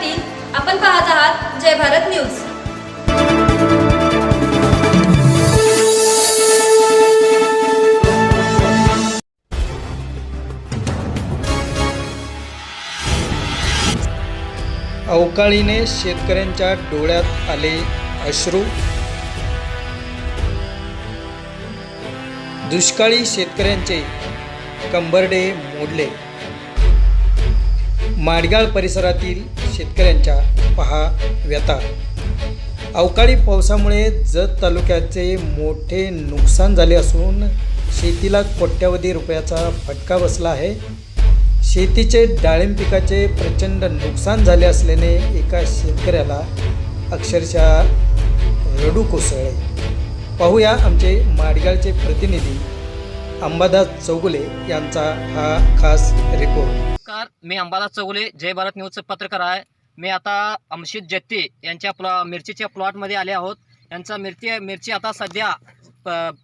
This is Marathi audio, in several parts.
पाटील आपण पाहत आहात जय भारत न्यूज. अवकाळीने शेतकऱ्यांच्या डोळ्यात आले अश्रू. दुष्काळी शेतकऱ्यांचे कंबरडे मोडले. माडगाळ परिसरातील शेतकऱ्यांच्या पहा व्यथा. अवकाळी पावसामुळे जत तालुक्याचे मोठे नुकसान झाले असून शेतीला कोट्यावधी रुपयाचा फटका बसला आहे. शेतीचे डाळिंब पिकाचे प्रचंड नुकसान झाले असल्याने एका शेतकऱ्याला अक्षरशः रडू कोसळले. पाहूया आमचे माडगाळचे प्रतिनिधी अंबादास चौगुले यांचा हा खास रिपोर्ट नमस्कार. मी अंबादास चौगुले जय भारत न्यूजचे पत्रकार आहे. मी आता अमशित जत्ते यांच्या प्लॉ मिरचीच्या प्लॉटमध्ये आले आहोत. यांचा मिरची मिरची आता सध्या प-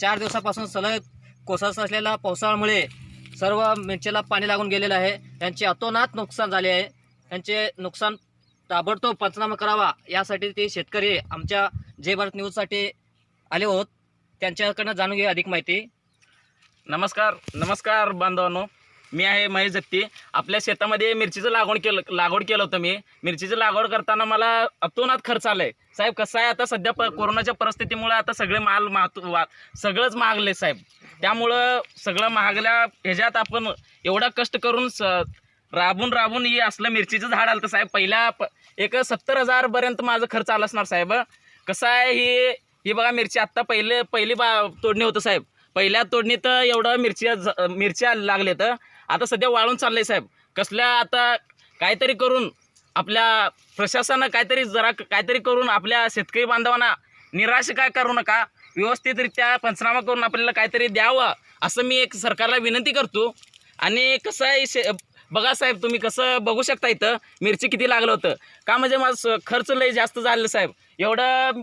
चार दिवसापासून सलग कोसळत असलेल्या पावसाळ्यामुळे सर्व मिरचीला पाणी लागून गेलेलं आहे. त्यांचे अतोनात नुकसान झाले आहे. त्यांचे नुकसान ताबडतोब पंचनामा करावा यासाठी ते शेतकरी आमच्या जय भारत न्यूजसाठी आले आहोत त्यांच्याकडनं जाणून घेऊया अधिक माहिती. नमस्कार नमस्कार बांधवांनो. मी आहे महेश जगती. आपल्या शेतामध्ये मिरचीचं लागवड केलं लागवड केलं होतं मी. मिरचीचं लागवड करताना मला अतोनात खर्च आलाय. साहेब कसं आहे आता सध्या प कोरोनाच्या परिस्थितीमुळे आता सगळे माल माहतू वा सगळंच महागले साहेब. त्यामुळं सगळं महागल्या ह्याच्यात आपण एवढा कष्ट करून स राबून राबून ही असलं मिरचीचं झाड आलं तर साहेब पहिल्या प एक सत्तर हजारपर्यंत माझं खर्च आला असणार साहेब. कसं आहे ही ही बघा मिरची आत्ता पहिले पहिली बा तोडणी होतं साहेब. पहिल्या तोडणीत एवढं मिरची मिरच्या लागले तर आता सध्या वाळून चाललंय साहेब. कसल्या आता काहीतरी करून आपल्या प्रशासनानं काहीतरी जरा काहीतरी करून आपल्या शेतकरी बांधवांना निराश काय करू नका? व्यवस्थितरित्या पंचनामा करून आपल्याला काहीतरी द्यावं असं मी एक सरकारला विनंती करतो. आणि कसं आहे शे बघा साहेब तुम्ही कसं बघू शकता इथं मिरची किती लागलं होतं. का म्हणजे माझं खर्च लय जास्त झालं साहेब. एवढं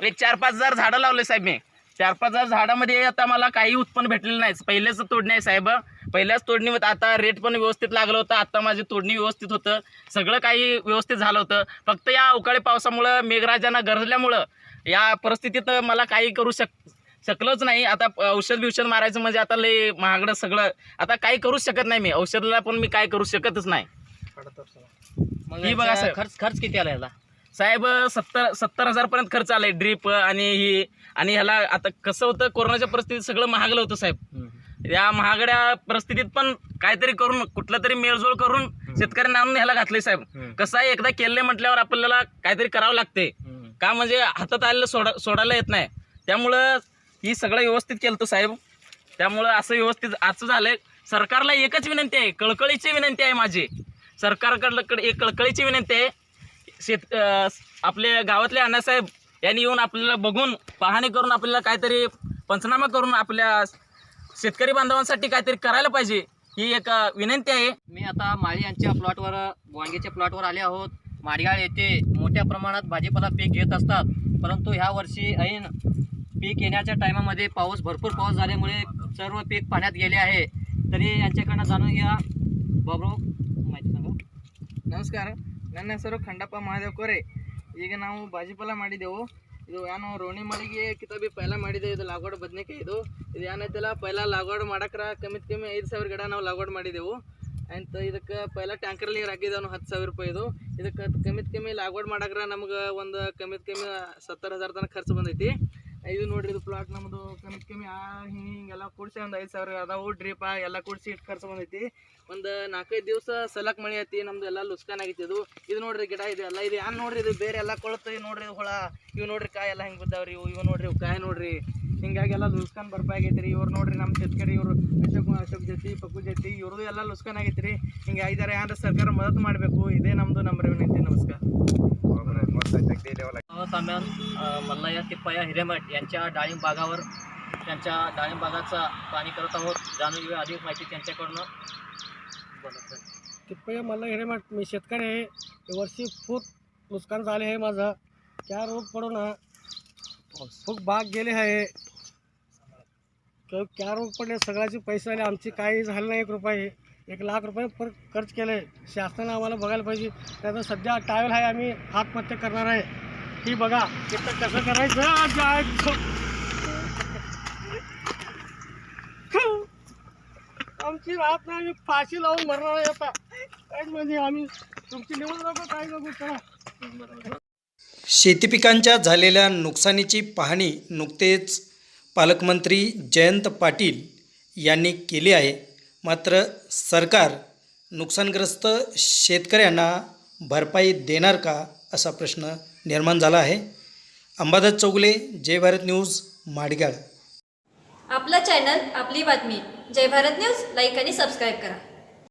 एक चार पाच हजार झाडं लावले साहेब मी. चार पाच हजार झाडामध्ये आता मला काही उत्पन्न भेटलेलं नाही. पहिलेच तोडणी आहे साहेब. पहिल्याच तोडणीमध्ये आता रेट पण व्यवस्थित लागलं होतं. आता माझी तोडणी व्यवस्थित होतं. सगळं काही व्यवस्थित झालं होतं. फक्त या अवकाळी पावसामुळं मेघराजांना गरजल्यामुळं या परिस्थितीत मला काही करू शक शकलोच नाही. आता औषध बिवषध मारायचं म्हणजे आता लय महागडं सगळं. आता काही करूच शकत नाही मी. औषधाला पण मी काय करू शकतच नाही. मग ही बघा. खर्च खर्च किती आला याला? साहेब सत्तर सत्तर हजारपर्यंत खर्च आलाय ड्रीप आणि ही. आणि ह्याला आता कसं होतं कोरोनाच्या परिस्थितीत सगळं महागलं होतं साहेब. या महागड्या परिस्थितीत पण काहीतरी करून कुठलं तरी मेळजोळ करून शेतकऱ्यांना आणून ह्याला घातले साहेब. कसं आहे एकदा केले म्हटल्यावर आपल्याला काहीतरी करावं लागते का म्हणजे हातात आलेलं सोडा सोडायला येत नाही. त्यामुळं ही सगळं व्यवस्थित केलं होतं साहेब. त्यामुळं असं व्यवस्थित असं झालंय. सरकारला एकच विनंती आहे कळकळीची विनंती आहे माझी. सरकारकडं एक कळकळीची विनंती आहे शेत आपले गावातले अण्णासाहेब यांनी येऊन आपल्याला बघून पाहणी करून आपल्याला काहीतरी पंचनामा करून आपल्या शेतकरी बांधवांसाठी काहीतरी करायला पाहिजे ही एक विनंती आहे. मी आता माळी यांच्या प्लॉटवर वांग्याच्या प्लॉटवर आले आहोत. माडगाळ येथे मोठ्या प्रमाणात भाजीपाला पीक घेत असतात. परंतु ह्या वर्षी ऐन पीक येण्याच्या टायमामध्ये पाऊस भरपूर पाऊस झाल्यामुळे सर्व पीक पाण्यात गेले आहे. तरी यांच्याकडनं जाणून घ्या. बाबरू माहिती सांगा. नमस्कार. ನನ್ನ ಹೆಸರು ಖಂಡಪ್ಪ ಮಹಾದೇವ್ ಕೋರೆ. ಈಗ ನಾವು ಬಾಜಿಪಲ ಮಾಡಿದೆವು. ಇದು ಏನು ರೋಣಿ ಮಳಿಗೆ ಕಿತಾಬಿ ಪೈಲ ಮಾಡಿದೆ. ಇದು ಲಾಗೋಡ್ ಬದನೆಕಾಯಿ ಇದು. ಇದು ಏನೈತಲ್ಲ ಪೈಲ ಲಾಗೋಡ್ ಮಾಡಕ್ರ ಕಮ್ಮಿತ್ ಕಮ್ಮಿ ಐದು ಸಾವಿರ ಗಿಡ ನಾವು ಲಾಗೋಡ್ ಮಾಡಿದೆವು. ಅಂತ ಇದಕ್ಕೆ ಪೈಲ ಟ್ಯಾಂಕರ್ಲಿ ಹಾಕಿದೆವು ನಾವು ಹತ್ತು ಸಾವಿರ ರೂಪಾಯಿ ಇದು. ಇದಕ್ಕೆ ಕಮ್ಮಿತ್ ಕಮ್ಮಿ ಲಾಗೋಡ್ ಮಾಡಕ್ರ ನಮ್ಗೆ ಒಂದು ಕಮ್ಮಿತ್ ಕಮ್ಮಿ ಸತ್ತರ ಹಜಾರ್ ತನಕ ಖರ್ಚು ಬಂದೈತಿ. ಇದು ನೋಡ್ರಿ ಇದು ಪ್ಲಾಟ್ ನಮ್ಮದು ಕಮ್ಮಿ ಕಮ್ಮಿ ಆ ಹಿಂಗೆ ಹಿಂಗೆಲ್ಲ ಕೂಡಿಸಿ ಒಂದು ಐದು ಸಾವಿರ ಅದಾವು ಡ್ರಿಪ್ ಎಲ್ಲ ಕೂಡಿಸಿ ಇಟ್ಟು ಖರ್ಚು ಬಂದೈತಿ. ಒಂದು ನಾಲ್ಕೈದು ದಿವಸ ಸಲಕ್ ಮಳೆ ಐತಿ, ನಮ್ದು ಎಲ್ಲ ಲುಸ್ಕಾನ್ ಆಗೈತಿ ಇದು. ಇದು ನೋಡ್ರಿ ಗಿಡ ಇದು ಎಲ್ಲ, ಇದು ಯಾನ್ ನೋಡ್ರಿ ಇದು ಬೇರೆ ಎಲ್ಲ ಕೊಳತು, ಇವು ನೋಡ್ರಿ ಹುಳ, ಇವು ನೋಡ್ರಿ ಕಾಯಿ ಎಲ್ಲ ಹೆಂಗೆ ಬಿದ್ದಾವ್ರಿ ಇವು ಇವು ನೋಡ್ರಿ ಇವು ಕಾಯಿ ನೋಡ್ರಿ. ಹಿಂಗಾಗೆಲ್ಲ ಲುಸ್ಕಾನ್ ಬರ್ಪಾಗೈತ್ರಿ ಇವ್ರು ನೋಡ್ರಿ ನಮ್ಮ ಶೇತಕರಿ ಇವರು ಅಶೋಕ್ ಅಶೋಕ್ ಜೊತೆ ಪಕ್ಕು ಜೊತೆ ಇವ್ರದ್ದು ಎಲ್ಲ ಲುಸ್ಕಾನ್ ಆಗೈತೆ ರೀ ಹಿಂಗೆ ಐದಾರೆ ಯಾರು ಸರ್ಕಾರ ಮದತ್ ಮಾಡಬೇಕು ಇದೇ ನಮ್ಮದು ನಮ್ಮ ರೇವಣಿಂತಿ ನಮಸ್ಕಾರ. साम्यान मल्लाया तिप्पाया हिरेमठ यांच्या डाळिंब बागावर त्यांच्या डाळिंब बागाचा पाणी करत आहोत. जाणून घेऊया अधिक माहिती त्यांच्याकडनं. तिप्पया मल्ला हिरेमठ मी शेतकरी आहे. वर्षी खूप नुकसान झाले आहे माझं. त्या रोग पडून हा खूप बाग गेले आहे. क्या रोग पडले सगळ्याचे पैसे आले आमची काही झालं नाही एक रुपये एक लाख रुपये पर खर्च केले. आहे शासनानं आम्हाला बघायला पाहिजे. त्याचं सध्या टावेल आहे आम्ही आत्महत्या करणार आहे. ही बघा तिथं कसं करायचं? आज आमची राहत नाही आम्ही फाशी लावून मरणार आहे आता. काहीच म्हणजे आम्ही तुमची निवड नको काय नको करा. शेती पिकांच्या झालेल्या नुकसानीची पाहणी नुकतेच पालकमंत्री जयंत पाटील यांनी केली आहे. मात्र सरकार नुकसानग्रस्त शेतकऱ्यांना भरपाई देणार का असा प्रश्न निर्माण झाला आहे. अंबादास चौगले जय भारत न्यूज माडगाळ आपलं चॅनल आपली बातमी. जय भारत न्यूज लाईक आणि सबस्क्राईब करा.